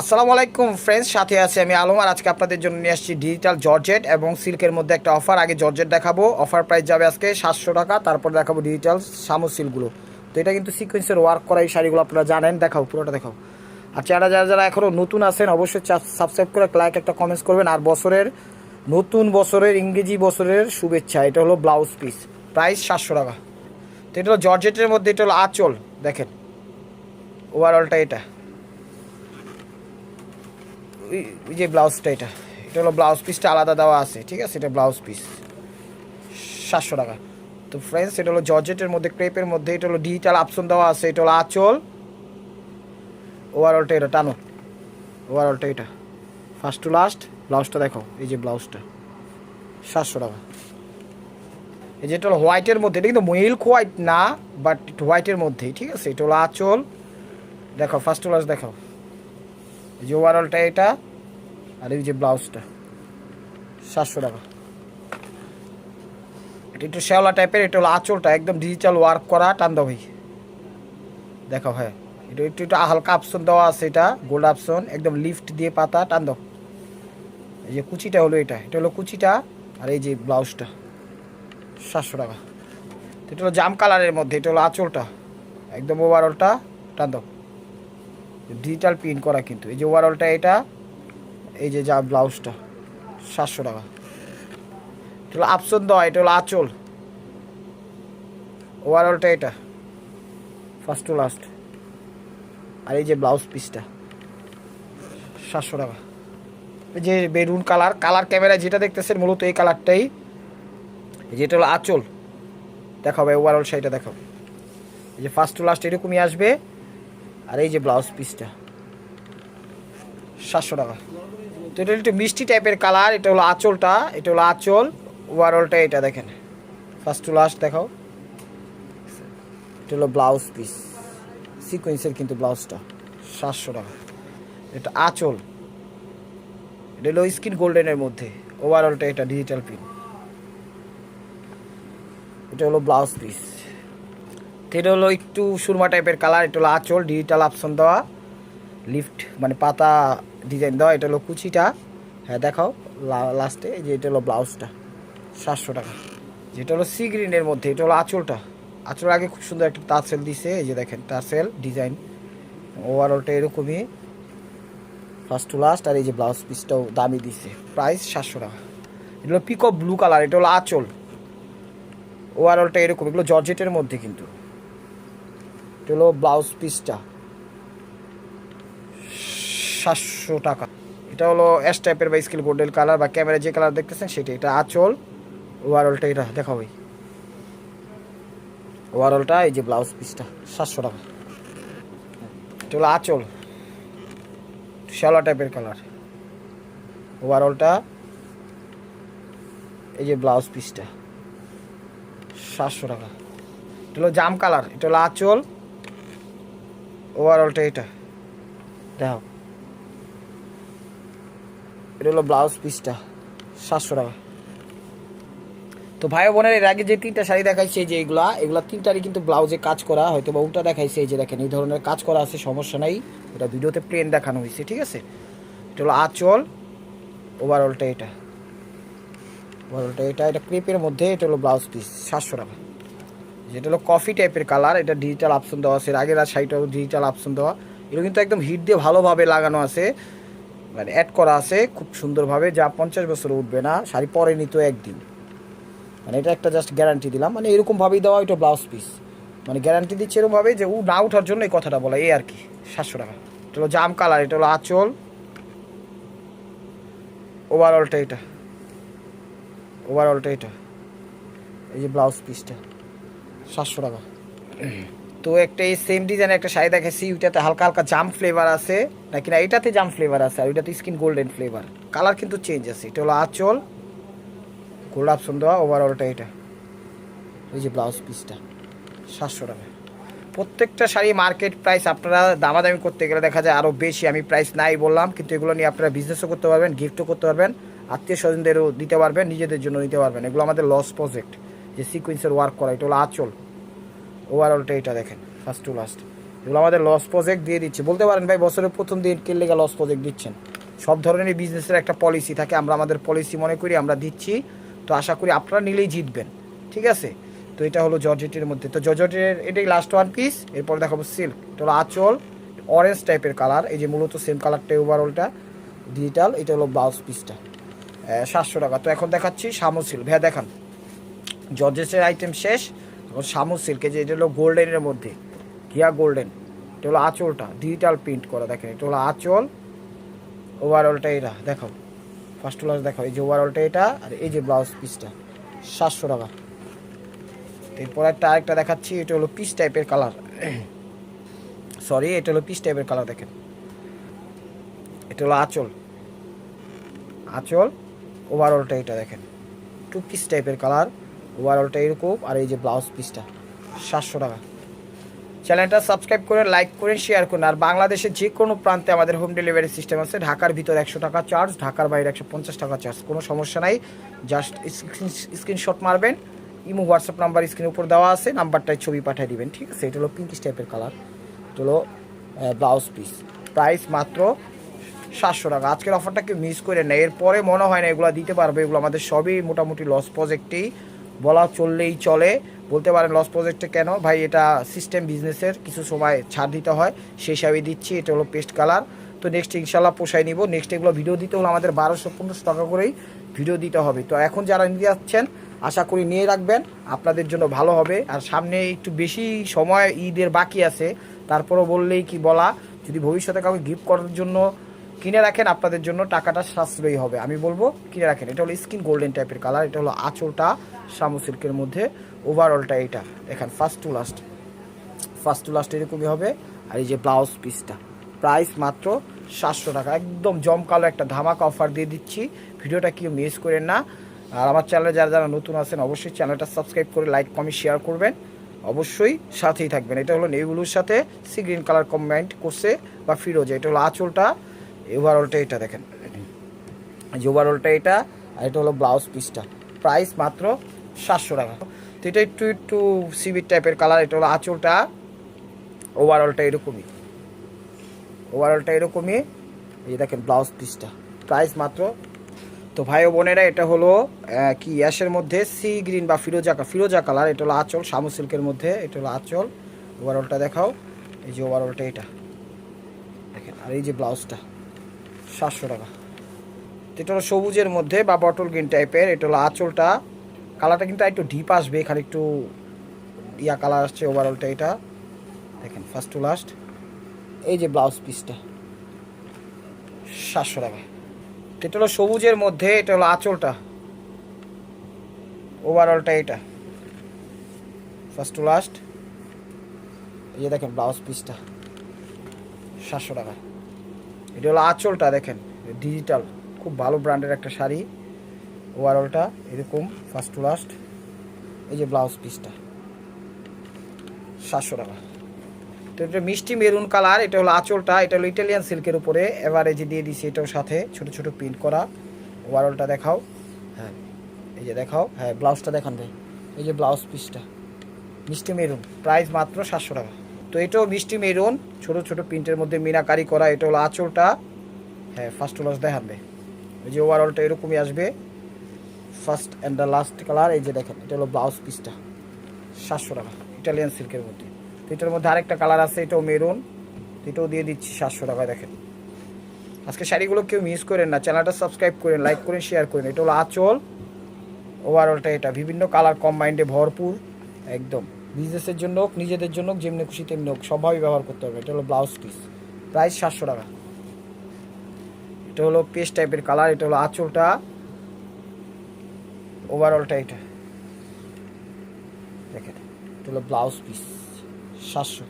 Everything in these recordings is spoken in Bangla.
আসসালামু আলাইকুম ফ্রেন্ডস সাথে আছে আমি আলম আর আজকে আপনাদের জন্য নিয়ে আসছি ডিজিটাল জর্জেট এবং সিল্কের মধ্যে একটা অফার আগে জর্জেট দেখাবো অফার প্রাইস যাবে আজকে সাতশো টাকা, তারপর দেখাবো ডিজিটাল সামু সিল্কগুলো তো এটা কিন্তু সিকোয়েন্সের ওয়ার্ক করা এই শাড়িগুলো আপনারা জানেন। দেখাও, পুরোটা দেখাও। আর যারা যারা যারা এখনও নতুন আছেন, অবশ্যই সাবস্ক্রাইব করে লাইক একটা কমেন্টস করবেন। আর বছরের, নতুন বছরের, ইংরেজি বছরের শুভেচ্ছা, এটা হলো ব্লাউজ পিস প্রাইস সাতশো টাকা। তো এটা হলো জর্জেটের মধ্যে, এটা হলো আঁচল, দেখেন। ওভারঅলটা এটা। ওই- যে ব্লাউজটা এটা এটা হলো ব্লাউজ পিসটা আলাদা দেওয়া আছে, ঠিক আছে? এটা ব্লাউজ পিস, সাতশো টাকা। তো ফ্রেন্ডস এটা হলো জর্জেটের মধ্যে, ক্রেপের মধ্যে, এটা হলো ডিজিটাল অপশন দেওয়া আছে, এটা হলো আঁচল। ওভারঅলটা এটা, টানো। ওভারঅলটা এটা। ফার্স্ট টু লাস্ট ব্লাউজটা দেখো, এই যে ব্লাউজটা, সাতশো টাকা। এই যে এটা হলো হোয়াইটের মধ্যে, এটা কিন্তু মিল্ক হোয়াইট না বাট হোয়াইটের মধ্যেই, ঠিক আছে? এটা হলো আঁচল। দেখো ফার্স্ট টু লাস্ট দেখো। এই যে ওভারঅলটা এটা, আর এই যে ব্লাউজটা, সাতশো টাকা। এটা একটু শ্যাওলা টাইপের এটা হলো আঁচলটা, একদম ডিজিটাল ওয়ার্ক করা টান দাও ভাই দেখো হ্যাঁ এটা একটু একটু হালকা অপশন দেওয়া আছে এটা গোল্ড অপশন একদম লিফট দিয়ে পাতা টান এই যে কুচিটা হলো এটা এটা হলো কুচিটা, আর এই যে ব্লাউজটা, সাতশো টাকা। এটা হলো জাম কালারের মধ্যে, এটা হলো আঁচলটা, একদম ওভারঅলটা টান ডিজিটাল প্রিন্ট করা কিন্তু। এই যে ওভারঅলটা এটা, এই যে যা ব্লাউজটা সাতশো টাকা। এটা হলো আপসন দেওয়া, এটা হলো আঁচল। ওভারঅলটা এটা ফার্স্ট টু লাস্ট আর এই যে ব্লাউজ পিসটা সাতশো টাকা। এই যে বেরুন কালার কালার ক্যামেরায় যেটা দেখতেছেন মূলত এই কালারটাই যেটা হলো আঁচল। দেখাবে ওভারঅল সেইটা দেখাও। এই যে ফার্স্ট টু লাস্ট এরকমই আসবে। আর এই যে ব্লাউজ পিসটা সাতশো টাকা। তো এটা একটু মিষ্টি টাইপের কালার এটা হলো আঁচলটা, এটা হলো আঁচল ওভারঅলটা এটা দেখেন। ফার্স্ট টু লাস্ট দেখাও। এটা হলো ব্লাউজ পিস সিকোয়েন্সের কিন্তু ব্লাউজটা সাতশো টাকা। এটা আঁচল, এটা হলো স্কিন গোল্ডেনের মধ্যে ওভারঅলটা এটা ডিজিটাল প্রিন্ট এটা হলো ব্লাউজ পিস এটা হলো একটু সুরমা টাইপের কালার এটা হলো আঁচল ডিজিটাল অপশন দেওয়া লিফট মানে পাতা ডিজাইন দেওয়া, এটা হলো কুচিটা। হ্যাঁ দেখাও লাস্টে যে এটা হলো ব্লাউজটা সাতশো টাকা। যেটা হলো সি গ্রিনের মধ্যে, এটা হলো আঁচলটা। আঁচল আগে খুব সুন্দর একটা টার্সেল দিছে, এই যে দেখেন টার্সেল ডিজাইন ওভারঅলটা এরকমই ফার্স্ট টু লাস্ট আর এই যে ব্লাউজ পিসটাও দামি দিছে প্রাইস সাতশো টাকা। এটা হলো পিকপ ব্লু কালার এটা হলো আঁচল। ওভারঅলটা এরকম, এগুলো জর্জেটের মধ্যে কিন্তু। এটা হলো ব্লাউজ পিসটা সাতশো টাকা। এটা হলো এস টাইপের বা স্কিল গোল্ডেন কালার বা ক্যামেরা যে কালার দেখতেছেন সেটা এটা আঁচল ওভারঅলটা এটা দেখা ভাই ওভারঅলটা এই যে ব্লাউজ পিসটা সাতশো টাকা। এটা হলো আঁচল শ্যালা টাইপের কালার। ওভারঅলটা এই যে ব্লাউজ পিসটা সাতশো টাকা। এটা হলো জাম কালার, এটা হলো আঁচল ওভারঅলটা এটা। দেখো। এটা হলো ব্লাউজ পিসটা সাতশো টাকা। তো ভাই বোনের এর আগে যে তিনটা শাড়ি দেখাইছে এই যে এগুলা এগুলা তিনটারই কিন্তু ব্লাউজে কাজ করা হয়তো বা উল্টা দেখাইছে এই যে দেখেন এই ধরনের কাজ করা আছে সমস্যা নাই। এটা ভিডিওতে প্লেন দেখানো হয়েছে ঠিক আছে? এটা হলো আঁচল ওভারঅলটা এটা। ওভারঅলটা এটা এটা ক্রেপের মধ্যে এটা হলো ব্লাউজ পিস সাতশো টাকা। যেটা হলো কফি টাইপের কালার এটা ডিজিটাল অপশন দেওয়া আছে আগের আর শাড়িটাও ডিজিটাল অপশন দেওয়া। এগুলো কিন্তু একদম হিট দিয়ে ভালোভাবে লাগানো আছে। মানে অ্যাড করা আছে খুব সুন্দরভাবে, যা পঞ্চাশ বছর উঠবে না, শাড়ি পরে নিত একদিন। মানে এটা একটা জাস্ট গ্যারান্টি দিলাম। মানে এরকমভাবেই দেওয়া এটা ব্লাউজ পিস মানে গ্যারান্টি দিচ্ছে এরকমভাবে যে ও না ওঠার জন্য এই কথাটা বলা, এই আর কি, সাতশো টাকা। এটা হলো জাম কালার এটা হলো আঁচল। ওভারঅলটা এটা। ওভারঅলটা এটা। এই যে ব্লাউজ পিসটা সাতশো টাকা। তো একটা এই সেম ডিজাইনের একটা শাড়ি দেখেছি ওইটাতে হালকা হালকা জাম ফ্লেভার আছে। নাকি না এটাতে জাম ফ্লেভার আছে, আর ওইটাতে স্কিন গোল্ডেন ফ্লেভার কালার কিন্তু চেঞ্জ আছে, এটা হলো আঁচল, গোল্ড অপশন দেওয়া ওভারঅলটা এটা। ওই যে ব্লাউজ পিসটা সাতশো টাকা। প্রত্যেকটা শাড়ি মার্কেট প্রাইস আপনারা দামাদামি করতে গেলে দেখা যায় আরও বেশি, আমি প্রাইস নাই বললাম, কিন্তু এগুলো নিয়ে আপনারা বিজনেসও করতে পারবেন গিফটও করতে পারবেন আত্মীয় স্বজনদেরও দিতে পারবেন, নিজেদের জন্য নিতে পারবেন। এগুলো আমাদের লস প্রজেক্ট যে সিকুয়েন্সের ওয়ার্ক করা, এটা হলো আঁচল। ওভারঅলটা এটা দেখেন ফার্স্ট টু লাস্ট এগুলো আমাদের লস প্রজেক্ট দিয়ে দিচ্ছে। বলতে পারেন ভাই, বছরের প্রথম দিন কে লেগে লস প্রজেক্ট দিচ্ছেন? সব ধরনের বিজনেসের একটা পলিসি থাকে, আমরা আমাদের পলিসি মনে করি, আমরা দিচ্ছি। তো আশা করি আপনারা নিলেই জিতবেন, ঠিক আছে? তো এটা হলো জর্জেটের মধ্যে। তো জর্জেটের এটাই লাস্ট ওয়ান পিস এরপর দেখাবো সিল্ক এটা হলো আঁচল অরেঞ্জ টাইপের কালার এই যে মূলত সেম কালারটা ওভারঅলটা ডিজিটাল এটা হলো ব্লাউজ পিসটা সাতশো টাকা। তো এখন দেখাচ্ছি শামু সিল্ক ভাইয়া, দেখান। জর্জেসের আইটেম শেষ এখন শামু সিল্ক যে এটা হলো গোল্ডেনের মধ্যে কিয়া গোল্ডেন এটা হলো আঁচলটা ডিজিটাল প্রিন্ট করা, দেখেন, এটা হলো আঁচল ওভারঅলটা এটা, দেখাও ফার্স্ট ক্লাস দেখাও, এই যে ওভারঅলটা এটা, আর এই যে ব্লাউজ পিসটা সাতশো টাকা। এরপর একটা আরেকটা দেখাচ্ছি, এটা হলো পিস টাইপের কালার সরি এটা হলো পিস টাইপের কালার দেখেন, এটা হলো আঁচল আঁচল ওভারঅলটা এটা, দেখেন টু পিস টাইপের কালার ওভারঅলটা এরকম আর এই যে ব্লাউজ পিসটা, সাতশো টাকা। চ্যানেলটা সাবস্ক্রাইব করে লাইক করে শেয়ার করুন। আর বাংলাদেশের যে কোনো প্রান্তে আমাদের হোম ডেলিভারি সিস্টেম আছে, ঢাকার ভিতর একশো টাকা চার্জ ঢাকার বাইরে একশো পঞ্চাশ টাকা চার্জ কোনো সমস্যা নাই জাস্ট স্ক্রিনশট মারবেন, ইমো হোয়াটসঅ্যাপ নাম্বার স্ক্রিনের উপর দেওয়া আছে, নাম্বারটায় ছবি পাঠিয়ে দিবেন, ঠিক আছে? এটা হলো পিঙ্কিশ টাইপের কালার এটা হলো ব্লাউজ পিস প্রাইস মাত্র সাতশো টাকা। আজকের অফারটা কেউ মিস করে নেয়, এরপরে মনে হয় না এগুলো দিতে পারবে, এগুলো আমাদের সবই মোটামুটি লস প্রজেক্টেই বলা চললেই চলে। বলতে পারেন লস প্রজেক্টে কেন? ভাই, এটা সিস্টেম বিজনেসের কিছু সময় ছাড় দিতে হয়। সেই হিসাবে দিচ্ছি, এটা হলো পেস্ট কালার তো নেক্সট ইনশাল্লাহ পোষায় নিব। নেক্সট এগুলো ভিডিও দিতে হলে আমাদের বারোশো, পনেরোশো টাকা করেই ভিডিও দিতে হবে। তো এখন যারা নিতে যাচ্ছেন, আশা করি নিয়ে রাখবেন। আপনাদের জন্য ভালো হবে। আর সামনে একটু বেশি সময় ঈদের বাকি আছে। তারপরও বললেই কি বলা, যদি ভবিষ্যতে কাউকে গিফট করার জন্য কিনে রাখেন, আপনাদের জন্য টাকাটা সাশ্রয়ী হবে। আমি বলব, কিনে রাখেন। এটা হলো স্কিন গোল্ডেন টাইপের কালার, এটা হলো আঁচলটা শামু সিল্কের মধ্যে। ওভারঅলটা এটা। দেখেন first to last first to last এরকমই হবে। আর এই যে ব্লাউজ পিসটা প্রাইস মাত্র সাতশো টাকা। একদম জমকালো একটা ধামাকা অফার দিয়ে দিচ্ছি। ভিডিওটা কেউ মিস করেন না। আর আমার চ্যানেলে যারা যারা নতুন আছেন, অবশ্যই চ্যানেলটা সাবস্ক্রাইব করে লাইক কমেন্ট শেয়ার করবেন। অবশ্যই সাথেই থাকবেন। এটা হলো নেইগুলোর সাথে সি গ্রিন কালার কম্বাইন্ড করছে বা ফিরোজা এটা হলো আঁচলটা। ওভারঅলটা এটা দেখেন। যে ওভারঅলটা এটা, আর এটা হলো ব্লাউজ পিসটা প্রাইস মাত্র সাতশো টাকা। তো এটা একটু একটু সিবির টাইপের কালার এটা হলো আঁচলটা। ওভারঅলটা এরকমই। ওভারঅলটা এরকমই। এই দেখেন ব্লাউজ পিসটা প্রাইস মাত্র। তো ভাই বোনেরা, এটা হলো কি, অ্যাশের মধ্যে সি গ্রিন বা ফিরোজা ফিরোজা কালার, এটা হলো আঁচল, শামু সিল্কের মধ্যে, এটা হলো আঁচল। ওভারঅলটা দেখাও। এই যে ওভারঅলটা এটা। দেখেন, আর এই যে ব্লাউজটা সাতশো টাকা। এটা হলো সবুজের মধ্যে বা বটল গ্রিন টাইপের এটা হলো আঁচলটা। কালারটা কিন্তু একটু ডিপ আসবে এখানে একটু ইয়া কালার আসছে ওভারঅলটা এটা। দেখেন ফার্স্ট টু লাস্ট এই যে ব্লাউজ পিসটা সাতশো টাকা। এটা হলো সবুজের মধ্যে, এটা হলো আঁচলটা। ওভারঅলটা এটা। ফার্স্ট টু লাস্ট এই যে দেখেন ব্লাউজ পিসটা সাতশো টাকা। এটা হলো আঁচলটা, দেখেন। ডিজিটাল খুব ভালো ব্র্যান্ডের একটা শাড়ি। ওভারঅলটা এরকম ফার্স্ট টু লাস্ট এই যে ব্লাউজ পিসটা সাতশো টাকা। তো এটা মিষ্টি মেরুন কালার, এটা হলো আঁচলটা, এটা হলো ইটালিয়ান সিল্কের উপরে। এভারেজে দিয়ে দিছি এটাও সাথে, ছোট ছোট প্রিন্ট করা। ওভারঅলটা দেখাও। হ্যাঁ এই যে দেখাও। হ্যাঁ ব্লাউজটা দেখান ভাই। এই যে ব্লাউজ পিসটা মিষ্টি মেরুন প্রাইস মাত্র সাতশো টাকা। তো এটাও মিষ্টি মেরুন, ছোট ছোট প্রিন্টের মধ্যে মিনাকারি করা, এটা হলো আঁচলটা। হ্যাঁ ফার্স্ট লস ভাই এই যে ওভারঅলটা এরকমই আসবে। First and the last colour এই যে দেখেন, এটা হলো ব্লাউজ পিসটা সাতশো টাকা ইটালিয়ান সিল্কের মধ্যে। তো এটার মধ্যে আরেকটা কালার আছে, এটাও মেরুন। এটাও দিয়ে দিচ্ছি সাতশো টাকায়, দেখেন। আজকে শাড়িগুলো কেউ মিস করেন না, চ্যানেলটা সাবস্ক্রাইব করেন লাইক করেন শেয়ার করেন। এটা হলো আঁচল। ওভারঅলটা এটা, বিভিন্ন কালার কম্বাইন্ডে ভরপুর, একদম। বিজনেসের জন্য হোক, নিজেদের জন্য হোক, যেমনি খুশি তেমনি হোক, সবভাবে ব্যবহার করতে হবে। এটা হলো ব্লাউজ পিস প্রাইস সাতশো টাকা। এটা হলো পেস্ট টাইপের কালার এটা হলো আঁচলটা। ওভারঅলটা এটা। দেখেন, এটা হলো ব্লাউজ পিস সাতশো।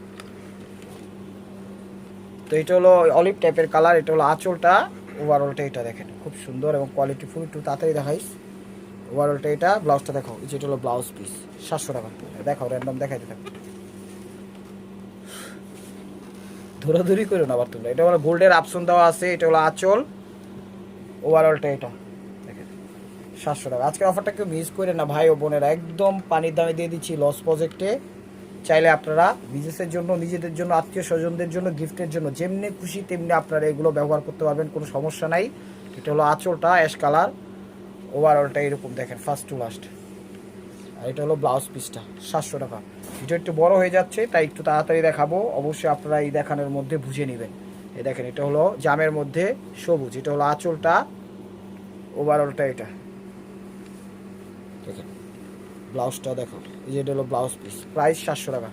তো এটা হলো অলিভ টাইপের কালার এটা হলো আঁচলটা। ওভারঅলটা এটা দেখেন, খুব সুন্দর এবং কোয়ালিটি ফুল একটু তাড়াতাড়ি দেখাইস ওভারঅলটা এটা, ব্লাউজটা দেখো, এই যে এটা হলো ব্লাউজ পিস সাতশো টাকা দেখাও র্যান্ডম দেখাইতে থাকো ধরাধরি করো না আবার তোমরা। এটা হলো গোল্ডের আপশন দেওয়া আছে, এটা হলো আঁচল ওভারঅলটা এটা। সাতশো টাকা। আজকের অফারটা কেউ মিস করে না, ভাই ও বোনেরা। একদম পানির দামে দিয়ে দিচ্ছি লস প্রজেক্টে চাইলে আপনারা বিজনেসের জন্য, নিজেদের জন্য, আত্মীয় স্বজনদের জন্য গিফটের জন্য, যেমনি খুশি, তেমনি আপনারা এগুলো ব্যবহার করতে পারবেন, কোনো সমস্যা নাই। এটা হলো আঁচলটা অ্যাশ কালার ওভারঅলটা এরকম দেখেন ফার্স্ট টু লাস্ট আর এটা হলো ব্লাউজ পিসটা সাতশো টাকা। এটা একটু বড় হয়ে যাচ্ছে, তাই একটু তাড়াতাড়ি দেখাবো। অবশ্যই আপনারা এই দেখানোর মধ্যে বুঝে নেবেন। এই দেখেন, এটা হলো জামের মধ্যে সবুজ, এটা হলো আঁচলটা ওভারঅলটা এটা। দেখেন ব্লাউজটা দেখো, এই যে এটা হলো ব্লাউজ পিস প্রাইস সাতশো টাকা।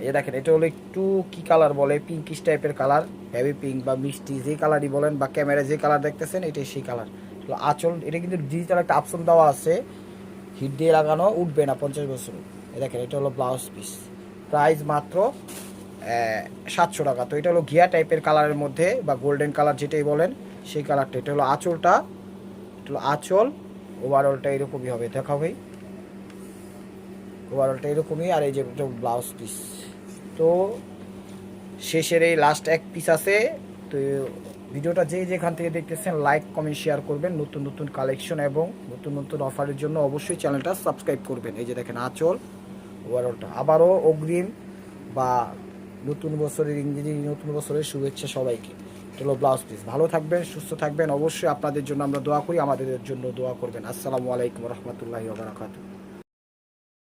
এই যে দেখেন, এটা হলো একটু কি কালার বলে পিঙ্কিশ টাইপের কালার হেভি পিঙ্ক বা মিষ্টি যে কালারই বলেন বা ক্যামেরায় যে কালার দেখতেছেন, এটাই সেই কালার আঁচল এটা কিন্তু ডিজিটাল একটা অপশন দেওয়া আছে। হিট দিয়ে লাগানো উঠবে না পঞ্চাশ বছর। দেখেন, এটা হলো ব্লাউজ পিস প্রাইস মাত্র সাতশো টাকা। তো এটা হলো ঘিয়া টাইপের কালারের মধ্যে, বা গোল্ডেন কালার যেটাই বলেন, সেই কালারটা এটা হলো আঁচলটা। এটা হলো আঁচল। ওভারঅলটা এরকমই হবে। দেখা ভাই। ওভারঅলটা এরকমই। আর এই যে ব্লাউজ পিস তো শেষের এই লাস্ট এক পিস আছে। তো ভিডিওটা যে যেখান থেকে দেখতেছেন লাইক কমেন্ট শেয়ার করবেন। নতুন নতুন কালেকশন এবং নতুন নতুন অফারের জন্য অবশ্যই চ্যানেলটা সাবস্ক্রাইব করবেন। এই যে দেখেন, আচল ওভারঅলটা আবারও অগ্রিম বা নতুন বছরের ইংরেজি নতুন বছরের শুভেচ্ছা সবাইকে। হলো ব্লাউজ পিস ভালো থাকবেন, সুস্থ থাকবেন। অবশ্যই আপনাদের জন্য আমরা দোয়া করি, আমাদের জন্য দোয়া করবেন। আসসালামু আলাইকুম রহমতুল্লাহি ওবরাকাতুহ